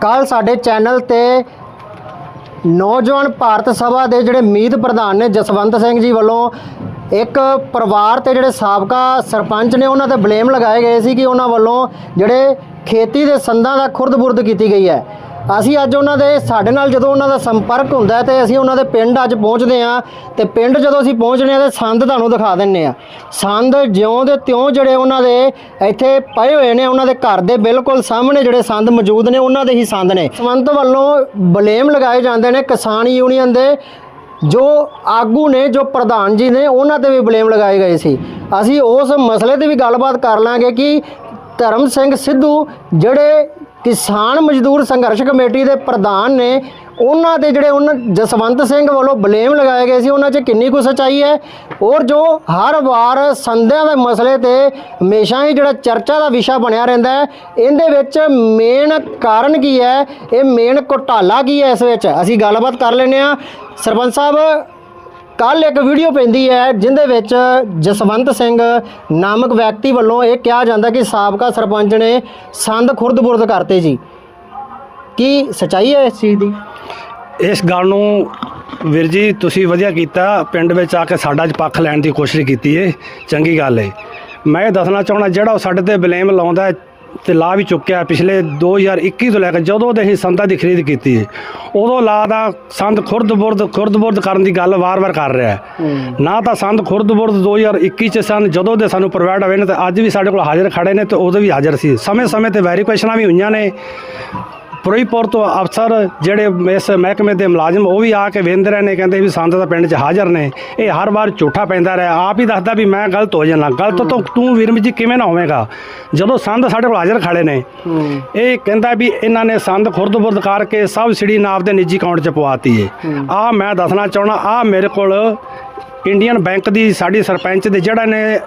ਕੱਲ ਸਾਡੇ ਚੈਨਲ ਤੇ ਨੌਜਵਾਨ ਭਾਰਤ ਸਭਾ ਦੇ ਜਿਹੜੇ ਮੀਤ ਪ੍ਰਧਾਨ ਨੇ ਜਸਵੰਤ ਸਿੰਘ ਜੀ ਵੱਲੋਂ ਇੱਕ ਪਰਿਵਾਰ ਤੇ ਜਿਹੜੇ ਸਾਬਕਾ ਸਰਪੰਚ ਨੇ ਉਹਨਾਂ ਤੇ ਬਲੇਮ ਲਗਾਏ ਗਏ ਸੀ ਕਿ ਉਹਨਾਂ ਵੱਲੋਂ ਜਿਹੜੇ ਖੇਤੀ ਦੇ ਸੰਦਾਂ ਦਾ ਖੁਰਦ-ਬੁਰਦ ਕੀਤੀ ਗਈ ਹੈ। ਅਸੀਂ ਅੱਜ ਉਹਨਾਂ ਦੇ, ਸਾਡੇ ਨਾਲ ਜਦੋਂ ਉਹਨਾਂ ਦਾ ਸੰਪਰਕ ਹੁੰਦਾ ਹੈ ਤੇ ਅਸੀਂ ਉਹਨਾਂ ਦੇ ਪਿੰਡ ਅੱਜ ਪਹੁੰਚਦੇ ਹਾਂ ਤੇ ਪਿੰਡ ਜਦੋਂ ਅਸੀਂ ਪਹੁੰਚਦੇ ਹਾਂ ਤੇ ਸੰਦ ਤੁਹਾਨੂੰ ਦਿਖਾ ਦਿੰਨੇ ਆ ਸੰਦ ਜਿਉਂ ਦੇ ਤਿਉਂ ਜਿਹੜੇ ਉਹਨਾਂ ਦੇ ਇੱਥੇ ਪਏ ਹੋਏ ਨੇ, ਉਹਨਾਂ ਦੇ ਘਰ ਦੇ ਬਿਲਕੁਲ ਸਾਹਮਣੇ ਜਿਹੜੇ ਸੰਦ ਮੌਜੂਦ ਨੇ, ਉਹਨਾਂ ਦੇ ਹੀ ਸੰਦ ਨੇ। ਸੰਤ ਵੱਲੋਂ ਬਲੇਮ ਲਗਾਏ ਜਾਂਦੇ ਨੇ ਕਿਸਾਨ ਯੂਨੀਅਨ ਦੇ, ਜੋ ਆਗੂ ਨੇ, ਜੋ ਪ੍ਰਧਾਨ ਜੀ ਨੇ, ਉਹਨਾਂ ਤੇ ਵੀ ਬਲੇਮ ਲਗਾਏ ਗਏ ਸੀ। ਅਸੀਂ ਉਸ ਮਸਲੇ ਤੇ ਵੀ ਗੱਲਬਾਤ ਕਰ ਲਾਂਗੇ ਕਿ ਧਰਮ ਸਿੰਘ ਸਿੱਧੂ ਜਿਹੜੇ ਕਿਸਾਨ ਮਜ਼ਦੂਰ ਸੰਘਰਸ਼ ਕਮੇਟੀ ਦੇ ਪ੍ਰਧਾਨ ਨੇ ਉਹਨਾਂ ਦੇ ਜਿਹੜੇ ਉਹਨਾਂ ਜਸਵੰਤ ਸਿੰਘ ਵੱਲੋਂ ਬਲੇਮ ਲਗਾਏ ਗਏ ਸੀ, ਉਹਨਾਂ 'ਚ ਕਿੰਨੀ ਕੁ ਸੱਚਾਈ ਹੈ? ਔਰ ਜੋ ਹਰ ਵਾਰ ਸੰਧਿਆਂ ਦੇ ਮਸਲੇ ਤੇ ਹਮੇਸ਼ਾ ਹੀ ਜਿਹੜਾ ਚਰਚਾ ਦਾ ਵਿਸ਼ਾ ਬਣਿਆ ਰਹਿੰਦਾ ਹੈ, ਇਹਦੇ ਵਿੱਚ ਮੇਨ ਕਾਰਨ ਕੀ ਹੈ? ਇਹ ਮੇਨ ਘੁਟਾਲਾ ਕੀ ਹੈ ਇਸ ਵਿੱਚ? ਅਸੀਂ ਗੱਲਬਾਤ ਕਰ ਲੈਂਦੇ ਆ ਸਰਪੰਚ ਸਾਹਿਬ ਕੱਲ ਇੱਕ ਵੀਡੀਓ ਪੈਂਦੀ ਹੈ ਜਿੰਦੇ ਵਿੱਚ ਜਸਵੰਤ ਸਿੰਘ ਨਾਮਕ ਵਿਅਕਤੀ ਵੱਲੋਂ ਇਹ ਕਿਹਾ ਜਾਂਦਾ ਕਿ ਸਾਬਕਾ ਸਰਪੰਚ ਨੇ ਸੰਦ ਖੁਰਦ-ਬੁਰਦ ਕਰਤੇ ਜੀ। ਕੀ ਸਚਾਈ ਹੈ ਇਸ ਚੀਜ਼ ਦੀ? ਇਸ ਗੱਲ ਨੂੰ ਵੀਰ ਜੀ ਤੁਸੀਂ ਵਧੀਆ ਕੀਤਾ, ਪਿੰਡ ਵਿੱਚ ਆ ਕੇ ਸਾਡਾ ਅੱਜ ਪੱਖ ਲੈਣ ਦੀ ਕੋਸ਼ਿਸ਼ ਕੀਤੀ ਏ। ਚੰਗੀ ਗੱਲ ਏ। ਮੈਂ ਇਹ ਦੱਸਣਾ ਚਾਹਣਾ ਜਿਹੜਾ ਉਹ ਸਾਡੇ ਤੇ ਬਲੇਮ ਲਾਉਂਦਾ ਤੇ ਲਾ ਵੀ ਚੁੱਕਿਆ ਪਿਛਲੇ 2021 ਤੋਂ ਲੈ ਕੇ ਜਦੋਂ ਦੇ ਅਸੀਂ ਸੰਦਾਂ ਦੀ ਖਰੀਦ ਕੀਤੀ ਉਦੋਂ ਲਾ ਦਾ ਸੰਦ ਖੁਰਦ-ਬੁਰਦ ਖੁਰਦ-ਬੁਰਦ ਕਰਨ ਦੀ ਗੱਲ ਵਾਰ-ਵਾਰ ਕਰ ਰਿਹਾ ਹੈ। ਨਾ ਤਾਂ ਸੰਦ ਖੁਰਦ-ਬੁਰਦ 2021 ਚ ਸਨ ਜਦੋਂ ਦੇ ਸਾਨੂੰ ਪ੍ਰੋਵਾਈਡ ਹੋਏ ਨੇ ਤੇ ਅੱਜ ਵੀ ਸਾਡੇ ਕੋਲ ਹਾਜ਼ਰ ਖੜੇ ਨੇ ਤੇ ਉਦੋਂ ਵੀ ਹਾਜ਼ਰ ਸੀ। ਸਮੇਂ-ਸਮੇਂ ਤੇ ਵੈਰੀਫਿਕੇਸ਼ਨਾਂ ਵੀ ਹੋਈਆਂ ਨੇ। ਫਿਰੋਜ਼ਪੁਰ ਤੋਂ ਅਫਸਰ ਜਿਹੜੇ ਇਸ ਮਹਿਕਮੇ ਦੇ ਮੁਲਾਜ਼ਮ ਉਹ ਵੀ ਆ ਕੇ ਵੇਂਦੇ ਰਹੇ ਨੇ ਕਹਿੰਦੇ ਵੀ ਸੰਦ ਤਾਂ ਪਿੰਡ 'ਚ ਹਾਜ਼ਰ ਨੇ। ਇਹ ਹਰ ਵਾਰ ਝੂਠਾ ਪੈਂਦਾ ਰਿਹਾ। ਆਪ ਹੀ ਦੱਸਦਾ ਵੀ ਮੈਂ ਗਲਤ ਹੋ ਜਾਣਾ ਗਲਤ ਤਾਂ ਤੂੰ ਵੀਰਮ ਜੀ ਕਿਵੇਂ ਨਾ ਹੋਵੇਂਗਾ? ਜਦੋਂ ਸੰਦ ਸਾਡੇ ਕੋਲ ਹਾਜ਼ਰ ਖੜੇ ਨੇ ਇਹ ਕਹਿੰਦਾ ਵੀ ਇਹਨਾਂ ਨੇ ਸੰਦ ਖੁਰਦ-ਬੁਰਦ ਕਰਕੇ ਸਬਸਿਡੀ ਨਾਪ ਦੇ ਨਿੱਜੀ ਅਕਾਊਂਟ 'ਚ ਪਵਾਤੀ ਏ। ਆ ਮੈਂ ਦੱਸਣਾ ਚਾਹਣਾ ਆ ਮੇਰੇ ਕੋਲ ਇੰਡੀਅਨ ਬੈਂਕ ਦੀ ਸਾਡੀ ਸਰਪੰਚ ਦੇ ਜਿਹੜਾ ਨੇ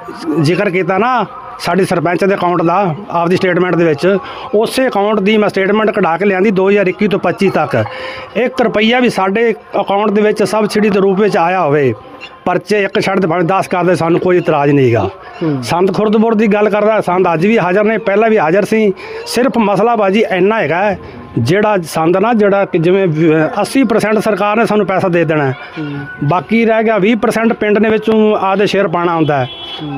ਜ਼ਿਕਰ ਕੀਤਾ ਨਾ ਸਾਡੀ ਸਰਪੰਚ ਦੇ ਅਕਾਊਂਟ ਦਾ ਆਪਦੀ ਸਟੇਟਮੈਂਟ ਦੇ ਵਿੱਚ ਉਸੇ ਅਕਾਊਂਟ ਦੀ ਮੈਂ ਸਟੇਟਮੈਂਟ ਕਢਾ ਕੇ ਲਿਆਂਦੀ 2021 ਤੋਂ 25 ਤੱਕ। 1 ਰੁਪਈਆ ਵੀ ਸਾਡੇ ਅਕਾਊਂਟ ਦੇ ਵਿੱਚ ਸਬਸਿਡੀ ਦੇ ਰੂਪ ਵਿੱਚ ਆਇਆ ਹੋਵੇ ਪਰਚੇ ਇੱਕ ਛੱਡ ਦੇ ਭਾਵੇਂ 10 ਕਰਦੇ ਸਾਨੂੰ ਕੋਈ ਇਤਰਾਜ਼ ਨਹੀਂਗਾ ਸੰਤ ਖੁਰਦਪੁਰ ਦੀ ਗੱਲ ਕਰਦਾ ਸੰਦ ਅੱਜ ਵੀ ਹਾਜ਼ਰ ਨੇ ਪਹਿਲਾਂ ਵੀ ਹਾਜ਼ਰ ਸੀ ਸਿਰਫ ਮਸਲਾ ਬਾਜੀ ਇੰਨਾ ਹੈਗਾ ਜਿਹੜਾ ਸੰਦ ਨਾ ਜਿਹੜਾ ਕਿ ਜਿਵੇਂ ਵ- 80% ਸਰਕਾਰ ਨੇ ਸਾਨੂੰ ਪੈਸਾ ਦੇ ਦੇਣਾ ਹੈ। ਬਾਕੀ ਰਹਿ ਗਿਆ 20% ਪਿੰਡ ਨੇ ਵਿੱਚੋਂ ਆਦੇ ਸ਼ੇਅਰ ਪਾਣਾ ਹੁੰਦਾ ਹੈ।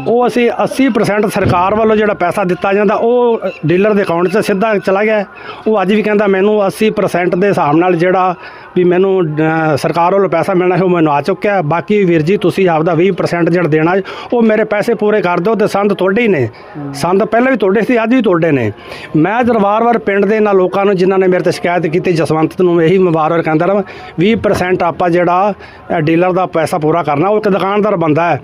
ਉਹ ਅਸੀਂ 80% ਸਰਕਾਰ ਵੱਲੋਂ ਜਿਹੜਾ ਪੈਸਾ ਦਿੱਤਾ ਜਾਂਦਾ ਉਹ ਡੀਲਰ ਦੇ ਅਕਾਊਂਟ 'ਚ ਸਿੱਧਾ ਚਲਾ ਗਿਆ ਹੈ। ਉਹ ਅੱਜ ਵੀ ਕਹਿੰਦਾ ਮੈਨੂੰ 80% ਦੇ ਹਿਸਾਬ ਨਾਲ ਜਿਹੜਾ ਵੀ ਮੈਨੂੰ ਸਰਕਾਰ ਵੱਲੋਂ ਪੈਸਾ ਮਿਲਣਾ ਹੈ ਉਹ ਮੈਨੂੰ ਆ ਚੁੱਕਿਆ ਬਾਕੀ ਵੀਰ ਜੀ, ਤੁਸੀਂ ਆਪਦਾ 20% ਜਿਹੜਾ ਦੇਣਾ ਉਹ ਮੇਰੇ ਪੈਸੇ ਪੂਰੇ ਕਰ ਦਿਓ ਤੇ ਸੰਦ ਤੁਹਾਡੇ ਹੀ ਨੇ। ਸੰਦ ਪਹਿਲਾਂ ਵੀ ਤੁਹਾਡੇ ਸੀ, ਅੱਜ ਵੀ ਤੁਹਾਡੇ ਨੇ। ਮੈਂ ਜਦ ਵਾਰ-ਵਾਰ ਪਿੰਡ ਦੇ ਇਹਨਾਂ ਲੋਕਾਂ ਨੂੰ, ਜਿਨ੍ਹਾਂ ਨੇ ਮੇਰੇ ਤੇ ਸ਼ਿਕਾਇਤ ਕੀਤੀ, ਜਸਵੰਤ ਨੂੰ ਇਹੀ ਮੈਂ ਵਾਰ-ਵਾਰ ਕਹਿੰਦਾ ਰਹਾਂ 20% ਆਪਾਂ ਜਿਹੜਾ ਡੀਲਰ ਦਾ ਪੈਸਾ ਪੂਰਾ ਕਰਨਾ, ਉਹ ਇੱਕ ਦੁਕਾਨਦਾਰ ਬੰਦਾ ਹੈ।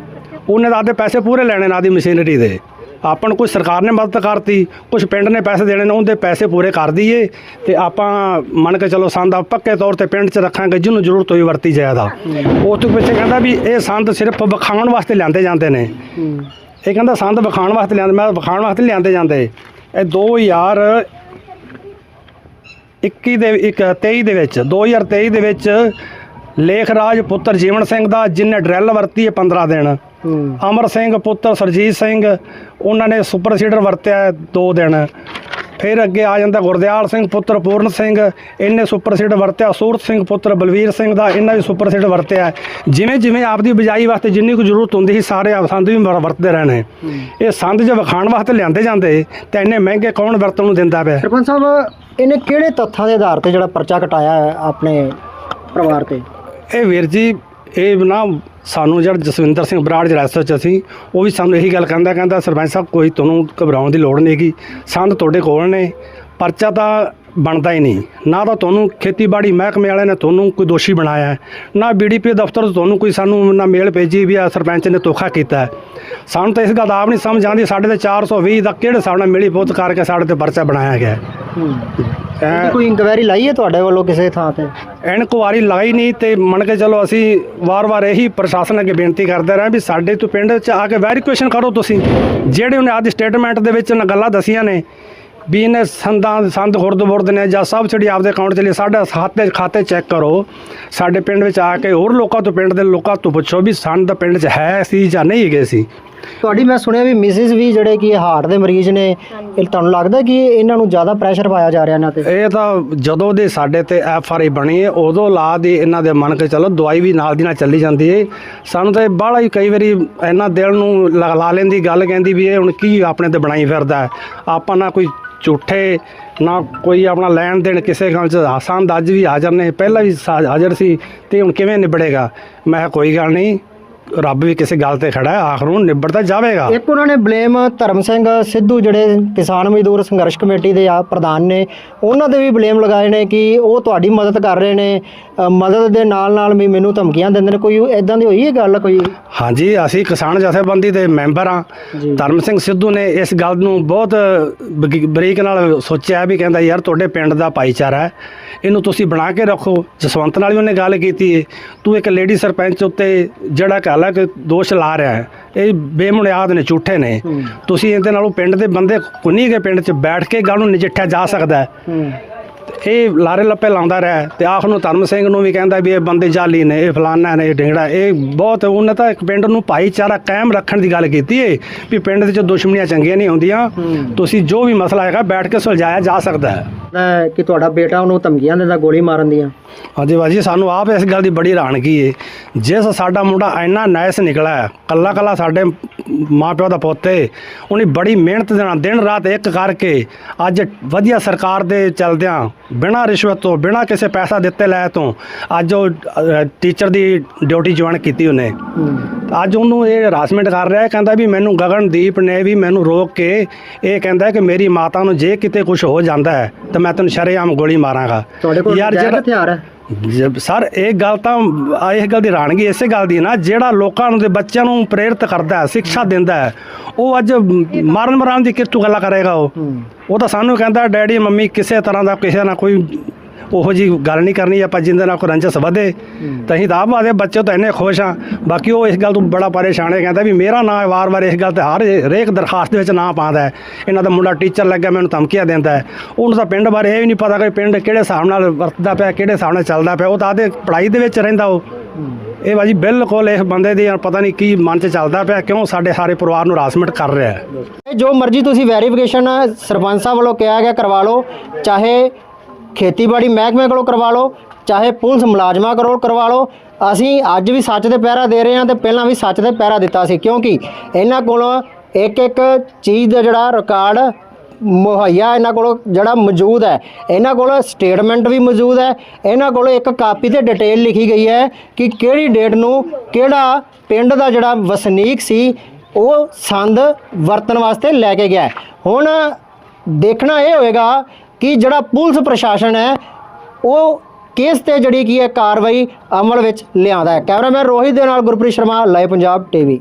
ਉਹਨੇ ਤਾਂ ਆਪਦੇ ਪੈਸੇ ਪੂਰੇ ਲੈਣੇ ਨੇ ਆਦੀ ਮਸ਼ੀਨਰੀ ਦੇ। ਆਪਾਂ ਨੂੰ ਕੋਈ ਸਰਕਾਰ ਨੇ ਮਦਦ ਕਰਤੀ ਕੁਝ ਪਿੰਡ ਨੇ ਪੈਸੇ ਦੇਣੇ ਨੇ ਉਹਦੇ ਪੈਸੇ ਪੂਰੇ ਕਰ ਦਈਏ ਤੇ ਆਪਾਂ ਮੰਨ ਕੇ ਚਲੋ ਸੰਦ ਆ ਪੱਕੇ ਤੌਰ ਤੇ ਪਿੰਡ 'ਚ ਰੱਖਾਂਗੇ ਜਿਹਨੂੰ ਜ਼ਰੂਰਤ ਹੋਈ ਵਰਤੀ ਜਾਇਦਾ। ਉਹ ਤੋਂ ਪਿੱਛੇ ਕਹਿੰਦਾ ਵੀ ਇਹ ਸੰਦ ਸਿਰਫ ਵਿਖਾਉਣ ਵਾਸਤੇ ਲਿਆਂਦੇ ਜਾਂਦੇ ਨੇ। ਇਹ ਕਹਿੰਦਾ ਸੰਦ ਵਿਖਾਉਣ ਵਾਸਤੇ ਲਿਆਂਦੇ ਮੈਂ ਵਿਖਾਉਣ ਵਾਸਤੇ ਲਿਆਂਦੇ ਜਾਂਦੇ। ਇਹ 2000 21 ਦੇ ਇੱਕ 23 ਦੇ ਵਿੱਚ 2023 ਦੇ ਵਿੱਚ ਲੇਖ ਰਾਜ ਪੁੱਤਰ ਜੀਵਨ ਸਿੰਘ ਦਾ ਜਿਨੇ ਡਰੈਲ ਵਰਤੀ ਹੈ 15 ਦਿਨ। ਅਮਰ ਸਿੰਘ ਪੁੱਤਰ ਸਰਜੀਤ ਸਿੰਘ ਉਹਨਾਂ ਨੇ ਸੁਪਰ ਸੀਡਰ ਵਰਤਿਆ 2 ਦਿਨ। ਫਿਰ ਅੱਗੇ ਆ ਜਾਂਦਾ ਗੁਰਦਿਆਲ ਸਿੰਘ ਪੁੱਤਰ ਪੂਰਨ ਸਿੰਘ ਇਹਨੇ ਸੁਪਰ ਸੀਡਰ ਵਰਤਿਆ। ਸੂਰਤ ਸਿੰਘ ਪੁੱਤਰ ਬਲਵੀਰ ਸਿੰਘ ਦਾ ਇਹਨਾਂ ਵੀ ਸੁਪਰ ਸੀਡਰ ਵਰਤਿਆ। ਜਿਵੇਂ ਜਿਵੇਂ ਆਪਦੀ ਬਿਜਾਈ ਵਾਸਤੇ ਜਿੰਨੀ ਕੁ ਜ਼ਰੂਰਤ ਹੁੰਦੀ ਸੀ ਸਾਰੇ ਆਪ ਸੰਦ ਵੀ ਵਰ- ਵਰਤਦੇ ਰਹਿਣੇ। ਇਹ ਸੰਦ ਜੇ ਵਿਖਾਣ ਵਾਸਤੇ ਲਿਆਂਦੇ ਜਾਂਦੇ ਤੇ ਇੰਨੇ ਮਹਿੰਗੇ ਕੌਣ ਵਰਤਣ ਨੂੰ ਦਿੰਦਾ ਪਿਆ? ਸਰਪੰਚ ਸਾਹਿਬ ਇਹਨੇ ਕਿਹੜੇ ਤੱਥਾਂ ਦੇ ਆਧਾਰ ਤੇ ਜਿਹੜਾ ਪਰਚਾ ਕਟਾਇਆ ਆਪਣੇ ਪਰਿਵਾਰ ਤੇ? ਇਹ ਵੀਰ ਜੀ ਇਹ ਨਾ ਸਾਨੂੰ ਜਿਹੜਾ ਜਸਵਿੰਦਰ ਸਿੰਘ ਬਰਾੜ ਜਿਹੜਾ ਐਸਐਚ ਅਸੀਂ, ਉਹ ਵੀ ਸਾਨੂੰ ਇਹੀ ਗੱਲ ਕਹਿੰਦਾ ਕਹਿੰਦਾ ਸਰਪੰਚ ਸਾਹਿਬ, ਕੋਈ ਤੁਹਾਨੂੰ ਘਬਰਾਉਣ ਦੀ ਲੋੜ ਨਹੀਂ ਹੈਗੀ। ਸੰਦ ਤੁਹਾਡੇ ਕੋਲ ਨੇ। ਪਰਚਾ ਤਾਂ ਬਣਦਾ ਹੀ ਨਹੀਂ ਨਾ ਤਾਂ ਤੁਹਾਨੂੰ ਖੇਤੀਬਾੜੀ ਮਹਿਕਮੇ ਵਾਲਿਆਂ ਨੇ ਤੁਹਾਨੂੰ ਕੋਈ ਦੋਸ਼ੀ ਬਣਾਇਆ ਹੈ, ਨਾ ਬੀਡੀਪੀ ਦਫ਼ਤਰ ਤੋਂ ਤੁਹਾਨੂੰ ਕੋਈ ਸਾਨੂੰ ਨਾ ਮੇਲ ਭੇਜੀ ਵੀ ਆ ਸਰਪੰਚ ਨੇ ਧੋਖਾ ਕੀਤਾ। ਸਾਨੂੰ ਤਾਂ ਇਸ ਗੱਲ ਦਾ ਆਪ ਨਹੀਂ ਸਮਝ ਆਉਂਦੀ ਸਾਡੇ ਤੇ 420 ਦਾ ਕਿਹੜੇ ਹਿਸਾਬ ਨਾਲ ਮਿਲੀ ਪੁੱਤ ਕਰਕੇ ਸਾਡੇ ਤੇ ਪਰਚਾ ਬਣਾਇਆ ਗਿਆ ਹੈ। ਕੋਈ ਇਨਕੁਆਇਰੀ ਲਾਈ ਹੈ ਤੁਹਾਡੇ ਵੱਲੋਂ ਕਿਸੇ ਥਾਂ ਤੇ ਇਨਕੁਆਰੀ ਲਾਈ ਨਹੀਂ ਤੇ ਮੰਨ ਕੇ ਚਲੋ ਅਸੀਂ ਵਾਰ-ਵਾਰ ਇਹੀ ਪ੍ਰਸ਼ਾਸਨ ਅੱਗੇ ਬੇਨਤੀ ਕਰਦੇ ਰਹੇ ਵੀ ਸਾਡੇ ਤੋਂ ਪਿੰਡ 'ਚ ਆ ਕੇ ਵੈਰੀਫਿਕੇਸ਼ਨ ਕਰੋ ਤੁਸੀਂ ਜਿਹੜੇ ਉਹਨੇ ਆਦੀ ਸਟੇਟਮੈਂਟ ਦੇ ਵਿੱਚ ਉਹਨਾਂ ਗੱਲਾਂ ਦਸੀਆਂ ਨੇ ਬਿਜਨਸ ਸੰਦਾਂ ਸੰਦ ਖੁਰਦ-ਬੁਰਦ ਨੇ ਜਾਂ ਸਬਸਿਡੀ ਆਪਦੇ ਅਕਾਊਂਟ 'ਚ ਲਈ ਸਾਡਾ ਖਾਤੇ ਖਾਤੇ ਚੈੱਕ ਕਰੋ। ਸਾਡੇ ਪਿੰਡ ਵਿੱਚ ਆ ਕੇ ਹੋਰ ਲੋਕਾਂ ਤੋਂ, ਪਿੰਡ ਦੇ ਲੋਕਾਂ ਤੋਂ ਪੁੱਛੋ ਵੀ ਸੰਦ ਪਿੰਡ 'ਚ ਹੈ ਸੀ ਜਾਂ ਨਹੀਂ ਹੈਗੇ ਸੀ। ਤੁਹਾਡੀ ਮੈਂ ਸੁਣਿਆ ਵੀ ਮਿਸਿਸ ਵੀ ਜਿਹੜੇ ਕਿ ਹਾਰਟ ਦੇ ਮਰੀਜ਼ ਨੇ ਇਹ ਤੁਹਾਨੂੰ ਲੱਗਦਾ ਕਿ ਇਹਨਾਂ ਨੂੰ ਜ਼ਿਆਦਾ ਪ੍ਰੈਸ਼ਰ ਪਾਇਆ ਜਾ ਰਿਹਾ ਇਹਨਾਂ ਤੇ? ਇਹ ਤਾਂ ਜਦੋਂ ਦੇ ਸਾਡੇ ਤੇ ਐਫ ਆਰ ਆਈ ਬਣੀ ਹੈ ਉਦੋਂ ਲਾ ਦੀ ਇਹਨਾਂ ਦੇ ਮੰਨ ਕੇ ਚਲੋ ਦਵਾਈ ਵੀ ਨਾਲ ਦੀ ਨਾਲ ਚੱਲੀ ਜਾਂਦੀ ਹੈ। ਸਾਨੂੰ ਤਾਂ ਬਾਹਲਾ ਹੀ ਕਈ ਵਾਰੀ ਇਹਨਾਂ ਦਿਲ ਨੂੰ ਲਾ ਲਾ ਲੈਂਦੀ ਗੱਲ ਕਹਿੰਦੀ ਵੀ ਇਹ ਹੁਣ ਕੀ ਆਪਣੇ ਤੇ ਬਣਾਈ ਫਿਰਦਾ। ਆਪਾਂ ਨਾ ਕੋਈ ਝੂਠੇ ਨਾ ਕੋਈ ਆਪਣਾ ਲੈਣ ਦੇਣ ਕਿਸੇ ਗੱਲ 'ਚ ਆਸਾਨ ਦਾ ਅੱਜ ਵੀ ਹਾਜ਼ਰ ਨੇ। ਪਹਿਲਾਂ ਵੀ ਹਾਜ਼ਰ ਸੀ ਤੇ ਹੁਣ ਕਿਵੇਂ ਨਿਬੜੇਗਾ? ਮੈਂ ਕਿਹਾ ਕੋਈ ਗੱਲ ਨਹੀਂ। ਰੱਬ ਵੀ ਕਿਸੇ ਗੱਲ ਤੇ ਖੜਾ ਹੈ ਆਖਰ ਨੂੰ ਨਿਬੜ ਤਾਂ ਜਾਵੇਗਾ। ਇੱਕ ਉਹਨਾਂ ਨੇ ਬਲੇਮ ਧਰਮ ਸਿੰਘ ਸਿੱਧੂ ਜਿਹੜੇ ਕਿਸਾਨ ਮਜ਼ਦੂਰ ਸੰਘਰਸ਼ ਕਮੇਟੀ ਦੇ ਆ ਪ੍ਰਧਾਨ ਨੇ ਉਹਨਾਂ ਤੇ ਵੀ ਬਲੇਮ ਲਗਾਏ ਨੇ ਕਿ ਉਹ ਤੁਹਾਡੀ ਮਦਦ ਕਰ ਰਹੇ ਨੇ। ਮਦਦ ਦੇ ਨਾਲ ਨਾਲ ਵੀ ਮੈਨੂੰ ਧਮਕੀਆਂ ਦਿੰਦੇ ਨੇ। ਕੋਈ ਇਦਾਂ ਦੀ ਹੋਈ ਹੈ ਗੱਲ ਕੋਈ? ਹਾਂਜੀ ਅਸੀਂ ਕਿਸਾਨ ਜਥੇਬੰਦੀ ਦੇ ਮੈਂਬਰ ਜੀ। ਧਰਮ ਸਿੰਘ ਸਿੱਧੂ ਨੇ ਇਸ ਗੱਲ ਨੂੰ ਬਹੁਤ ਬਰੀਕ ਨਾਲ ਸੋਚਿਆ ਵੀ ਕਹਿੰਦਾ ਯਾਰ ਤੁਹਾਡੇ ਪਿੰਡ ਦਾ ਭਾਈਚਾਰਾ ਹੈ। ਇਹਨੂੰ ਤੁਸੀਂ ਬਣਾ ਕੇ ਰੱਖੋ। ਜਸਵੰਤ ਨਾਲ ਵੀ ਉਹਨੇ ਗੱਲ ਕੀਤੀ ਤੂੰ ਇੱਕ ਲੇਡੀ ਸਰਪੰਚ ਉੱਤੇ ਜਿਹੜਾ ਕਹਿ ਲਾ ਕਿ ਦੋਸ਼ ਲਾ ਰਿਹਾ ਹੈ। ਇਹ ਬੇਬੁਨਿਆਦ ਨੇ ਝੂਠੇ ਨੇ। ਤੁਸੀਂ ਇਹਦੇ ਨਾਲੋਂ ਪਿੰਡ ਦੇ ਬੰਦੇ ਕੁੰਨੀ ਕੇ ਪਿੰਡ 'ਚ ਬੈਠ ਕੇ ਗੱਲ ਨੂੰ ਨਜਿੱਠਿਆ ਜਾ ਸਕਦਾ ਹੂੰ। ਇਹ ਲਾਰੇ ਲੱਪੇ ਲਾਉਂਦਾ ਰਿਹਾ ਤੇ ਆਖ ਨੂੰ ਧਰਮ ਸਿੰਘ ਨੂੰ ਵੀ ਕਹਿੰਦਾ ਵੀ ਇਹ ਬੰਦੇ ਜਾਲੀ ਨੇ ਇਹ ਫਲਾਨਾ ਨੇ ਇਹ ਢਿੰਗੜਾ ਇਹ ਬਹੁਤ ਉਹਨੇ ਤਾਂ ਇੱਕ ਪਿੰਡ ਨੂੰ ਭਾਈਚਾਰਾ ਕਾਇਮ ਰੱਖਣ ਦੀ ਗੱਲ ਕੀਤੀ ਏ ਵੀ ਪਿੰਡ ਦੇ ਚ ਦੁਸ਼ਮਣੀਆਂ ਚੰਗੀਆਂ ਨਹੀਂ ਹੁੰਦੀਆਂ। ਤੁਸੀਂ ਜੋ ਵੀ ਮਸਲਾ ਹੈਗਾ ਬੈਠ ਕੇ ਸੁਲਝਾਇਆ ਜਾ ਸਕਦਾ ਹੈ। ਹੈ ਕਿ ਤੁਹਾਡਾ ਬੇਟਾ ਉਹਨੂੰ ਧਮਕੀਆਂ ਦਿੰਦਾ ਗੋਲੀ ਮਾਰਨ ਦੀਆਂ। ਹਾਂਜੀ ਬਾਜੀ ਸਾਨੂੰ ਆਪ ਇਸ ਗੱਲ ਦੀ ਬੜੀ ਹੈਰਾਨਗੀ ਏ। ਜਿਸ ਸਾਡਾ ਮੁੰਡਾ ਇੰਨਾ ਨਾਇਸ ਨਿਕਲਾ ਹੈ ਕੱਲਾ ਕੱਲਾ ਸਾਡੇ ਮਾਪਿਓ ਦਾ ਪੁੱਤ ਏ ਉਹਨੇ ਬੜੀ ਮਿਹਨਤ ਦੇ ਨਾਲ ਦਿਨ ਰਾਤ ਇੱਕ ਕਰਕੇ ਅੱਜ ਵਧੀਆ ਸਰਕਾਰ ਦੇ ਚਲਦਿਆਂ ਬਿਨਾਂ ਰਿਸ਼ਵਤ ਤੋਂ ਬਿਨਾਂ ਕਿਸੇ ਪੈਸਾ ਦਿੱਤੇ ਲੈ ਤੋਂ ਅੱਜ ਉਹ ਟੀਚਰ ਦੀ ਡਿਊਟੀ ਜੁਆਇਨ ਕੀਤੀ ਉਹਨੇ। ਅੱਜ ਉਹਨੂੰ ਇਹ ਹਰਾਸਮੈਂਟ ਕਰ ਰਿਹਾ ਹੈ ਕਹਿੰਦਾ ਵੀ ਮੈਨੂੰ ਗਗਨਦੀਪ ਨੇ ਵੀ ਮੈਨੂੰ ਰੋਕ ਕੇ ਇਹ ਕਹਿੰਦਾ ਕਿ ਮੇਰੀ ਮਾਤਾ ਨੂੰ ਜੇ ਕਿਤੇ ਕੁਝ ਹੋ ਜਾਂਦਾ ਹੈ ਤਾਂ ਮੈਂ ਤੈਨੂੰ ਸ਼ਰੇਆਮ ਗੋਲੀ ਮਾਰਾਂਗਾ। ਤੁਹਾਡੇ ਕੋਲ ਯਾਰ ਜਿਹੜਾ ਹਥਿਆਰ ਹੈ? ਸਰ ਇਹ ਗੱਲ ਤਾਂ ਇਹ ਗੱਲ ਦੀ ਹੈਰਾਨਗੀ ਇਸੇ ਗੱਲ ਦੀ ਨਾ ਜਿਹੜਾ ਲੋਕਾਂ ਨੂੰ ਦੇ ਬੱਚਿਆਂ ਨੂੰ ਪ੍ਰੇਰਿਤ ਕਰਦਾ ਹੈ ਸਿੱਖਿਆ ਦਿੰਦਾ ਹੈ ਉਹ ਅੱਜ ਮਾਰਨ ਮਰਾਨ ਦੀ ਕਿਤੋਂ ਗੱਲਾਂ ਕਰੇਗਾ ਉਹ? ਉਹ ਤਾਂ ਸਾਨੂੰ ਕਹਿੰਦਾ ਡੈਡੀ ਮੰਮੀ ਕਿਸੇ ਤਰ੍ਹਾਂ ਦਾ ਕਿਸੇ ਨਾਲ ਕੋਈ ਉਹੋ ਜੀ ਗੱਲ ਨਹੀਂ ਕਰਨੀ ਆਪਾਂ ਜਿੰਦੇ ਨਾਲ ਕੋਈ ਰੰਜਸ ਵਧੇ ਤਾਂ ਅਸੀਂ ਤਾਂ ਆਪ ਬੱਚੇ ਤਾਂ ਇੰਨੇ ਖੁਸ਼ ਆ ਬਾਕੀ ਉਹ ਇਸ ਗੱਲ ਤੋਂ ਬੜਾ ਪਰੇਸ਼ਾਨ ਹੈ ਕਹਿੰਦਾ ਵੀ ਮੇਰਾ ਨਾਂ ਵਾਰ-ਵਾਰ ਇਸ ਗੱਲ ਤੇ ਹਰ ਹਰੇਕ ਦਰਖਾਸਤ ਦੇ ਵਿੱਚ ਨਾਂ ਪਾਉਂਦਾ ਹੈ। ਇਹਨਾਂ ਦਾ ਮੁੰਡਾ ਟੀਚਰ ਲੱਗਾ ਮੈਨੂੰ ਧਮਕੀਆਂ ਦਿੰਦਾ ਹੈ। ਉਹਨੂੰ ਤਾਂ ਪਿੰਡ ਬਾਰੇ ਇਹ ਵੀ ਨਹੀਂ ਪਤਾ ਕਿ ਪਿੰਡ ਕਿਹੜੇ ਹਿਸਾਬ ਨਾਲ ਵਰਤਦਾ ਪਿਆ ਕਿਹੜੇ ਹਿਸਾਬ ਨਾਲ ਚੱਲਦਾ ਪਿਆ ਉਹ ਤਾਂ ਆਦੇ ਪੜ੍ਹਾਈ ਦੇ ਵਿੱਚ ਰਹਿੰਦਾ ਉਹ। ਇਹ ਬਾਜੀ ਬਿਲਕੁਲ ਇਸ ਬੰਦੇ ਦੀ ਪਤਾ ਨਹੀਂ ਕੀ ਮਨ 'ਚ ਚੱਲਦਾ ਪਿਆ ਕਿਉਂ ਸਾਡੇ ਸਾਰੇ ਪਰਿਵਾਰ ਨੂੰ ਹਰਾਸਮੈਂਟ ਕਰ ਰਿਹਾ ਹੈ। ਇਹ ਜੋ ਮਰਜ਼ੀ ਤੁਸੀਂ ਵੈਰੀਫਿਕੇਸ਼ਨ ਸਰਪੰਚ ਸਾਹਿਬ ਵੱਲੋਂ ਕਿਹਾ ਗਿਆ ਕਰਵਾ ਲਓ ਚਾਹੇ ਖੇਤੀਬਾੜੀ ਮਹਿਕਮੇ ਕੋਲੋਂ ਕਰਵਾ ਲਓ, ਚਾਹੇ ਪੁਲਿਸ ਮੁਲਾਜ਼ਮਾਂ ਕੋਲੋਂ ਕਰਵਾ ਲਓ। ਅਸੀਂ ਅੱਜ ਵੀ ਸੱਚ ਦੇ ਪਹਿਰਾ ਦੇ ਰਹੇ ਹਾਂ ਤੇ ਪਹਿਲਾਂ ਵੀ ਸੱਚ ਦੇ ਪਹਿਰਾ ਦਿੱਤਾ ਸੀ, ਕਿਉਂਕਿ ਇਹਨਾਂ ਕੋਲੋਂ ਇੱਕ ਇੱਕ ਚੀਜ਼ ਦਾ ਜਿਹੜਾ ਰਿਕਾਰਡ ਮੁਹੱਈਆ ਇਹਨਾਂ ਕੋਲ ਜਿਹੜਾ ਮੌਜੂਦ ਹੈ, ਇਹਨਾਂ ਕੋਲ ਸਟੇਟਮੈਂਟ ਵੀ ਮੌਜੂਦ ਹੈ, ਇਹਨਾਂ ਕੋਲ ਇੱਕ ਕਾਪੀ ਤੇ ਡਿਟੇਲ ਲਿਖੀ ਗਈ ਹੈ ਕਿ ਕਿਹੜੀ ਡੇਟ ਨੂੰ ਕਿਹੜਾ ਪਿੰਡ ਦਾ ਜਿਹੜਾ ਵਸਨੀਕ ਸੀ, ਉਹ ਸੰਦ ਵਰਤਣ ਵਾਸਤੇ ਲੈ ਕੇ ਗਿਆ ਹੁਣ ਦੇਖਣਾ ਇਹ ਹੋਏਗਾ ਕਿ ਜਿਹੜਾ ਪੁਲਿਸ ਪ੍ਰਸ਼ਾਸਨ ਹੈ, ਉਹ ਕੇਸ ਤੇ ਜਿਹੜੀ ਕੀ ਹੈ ਕਾਰਵਾਈ ਅਮਲ ਵਿੱਚ ਲਿਆਂਦਾ ਹੈ। ਕੈਮਰਾਮੈਨ ਰੋਹਿਤ ਦੇ ਨਾਲ ਗੁਰਪ੍ਰੀਤ ਸ਼ਰਮਾ, ਲਾਈਵ ਪੰਜਾਬ ਟੀਵੀ।